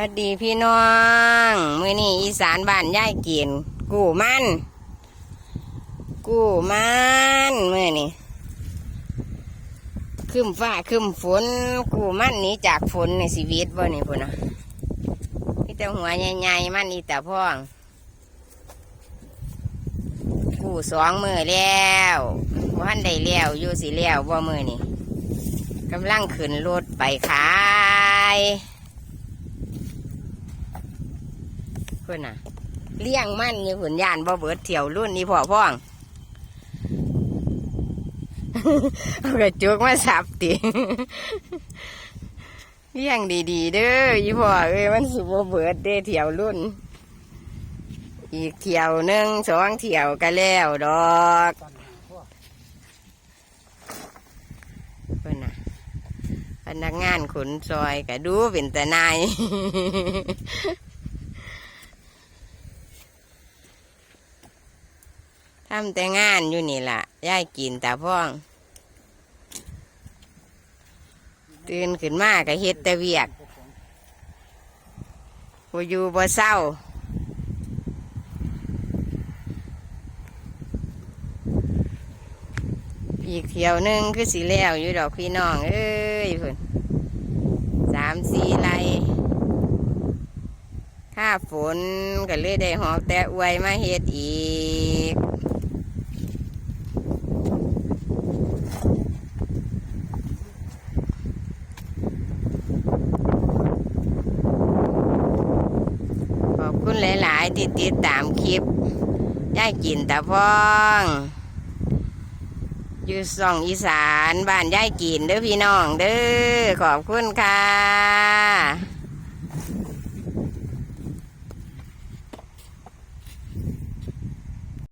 วัดดีพี่น้องมือนี้อีสานบ้านย่ายเกียนกูมันกูมันมือนี้ขึ้นฟ้าขึ้นฝนกูมันหนีจากฝนในชีวิตบ่นี่พุ่นนะนี่แต่หัวใหญ่ๆมันอีแต่พ่อง กูสองมือแล้ววันได้แล้วอยู่สิแล้วบ่มือนี่กำลังขึ้นรถไปขาย เพื่อนน่ะ เลี้ยงมันอยู่หุ่นยานบ่เบิดเที่ยวรุ่นนี้พ่อพ่องเอากระจุกมาสับติเลี้ยงดีๆเด้อยี่พ่อเอ้ยมันสุบ่เบิดเด้เที่ยวรุ่น อีกเที่ยวหนึ่งสองเที่ยวก็แล้วดอกเพื่อนน่ะพนักงานขนซอยก็ดูเป็นแต่นาย ทำแต่งานอยู่นี่ล่ะยายกินตาพ่อง ตื่นขึ้นมาก็เฮ็ดแต่เวียกบ่อยู่บ่เศร้า อีกเที่ยวหนึงคือสีแล้วอยู่ดอกพี่น้อง เอ้ยเพิ่นสามสี่ไรค่าฝนก็เลยได้หอกแต่อวยมาเฮ็ดอีก คุณหลาย ๆ ที่ติดตามคลิปย่ายกินตะพองอยู่ส่องอีสานบ้านย่ายกินเด้อพี่น้องเด้อขอบคุณค่ะ